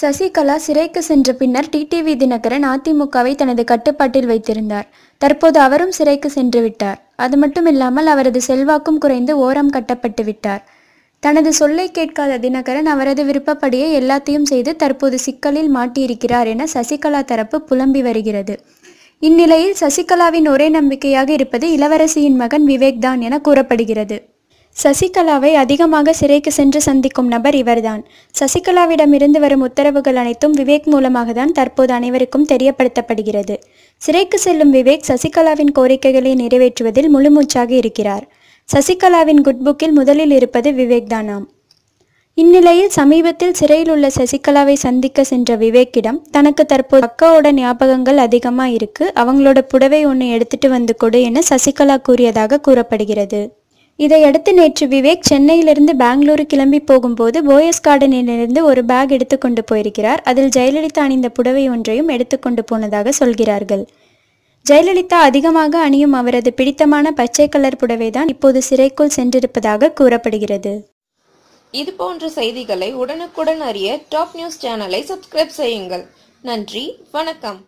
சசிகலா சிறைக்கு சென்ற பின்னர் டிடிவி தினகரன் அதிமுகவை தனது கட்டுப்பாட்டில் வைத்திருந்தார். தற்போது அவரும் சிறைக்கு சென்று விட்டார். அது மட்டுமில்லாமல் அவரது செல்வாக்கும் குறைந்து ஓரம் கட்டப்பட்டு விட்டார். தனது சொல்லை கேட்காத தினகரன் அவரது விருப்பப்படியே எல்லாத்தையும் செய்து தற்போது சிக்கலில் மாட்டியிருக்கிறார் என சசிகலா தரப்பு புலம்பி வருகிறது. இந்நிலையில் சசிகலாவின் ஒரே நம்பிக்கையாக இருப்பது இளவரசியின் மகன் விவேக் தான் என கூறப்படுகிறது. சசிகலாவை அதிகமாக சிறைக்கு சென்று சந்திக்கும் நபர் இவர்தான். சசிகலாவிடமிருந்து வரும் உத்தரவுகள் அனைத்தும் விவேக் மூலமாக தான் தற்போது அனைவருக்கும் தெரியப்படுத்தப்படுகிறது. சிறைக்கு செல்லும் விவேக் சசிகலாவின் கோரிக்கைகளை நிறைவேற்றுவதில் முழுமூச்சாக இருக்கிறார். சசிகலாவின் குட்புக்கில் முதலில் இருப்பது விவேக் தானாம். இந்நிலையில் சமீபத்தில் சிறையில் உள்ள சசிகலாவை சந்திக்க சென்ற விவேக்கிடம் தனக்கு தற்போது அக்காவோட ஞாபகங்கள் அதிகமாக இருக்கு. அவங்களோட புடவை ஒன்று எடுத்துட்டு வந்து கொடு என சசிகலா கூறியதாக கூறப்படுகிறது. இதையடுத்து நேற்று விவேக் சென்னையிலிருந்து பெங்களூரு கிளம்பி போகும்போது போயஸ் கார்டனிலிருந்து ஒரு பேக் எடுத்துக்கொண்டு போயிருக்கிறார். அதில் ஜெயலலிதா அணிந்த புடவை ஒன்றையும் எடுத்துக்கொண்டு போனதாக சொல்கிறார்கள். ஜெயலலிதா அதிகமாக அணியும் அவரது பிடித்தமான பச்சை கலர் புடவைதான் இப்போது சிறைக்குள் சென்றிருப்பதாக கூறப்படுகிறது. இது போன்ற செய்திகளை உடனுக்குடன் அறிய டாப் நியூஸ் சேனலை சப்ஸ்கிரைப் செய்யுங்கள். நன்றி வணக்கம்.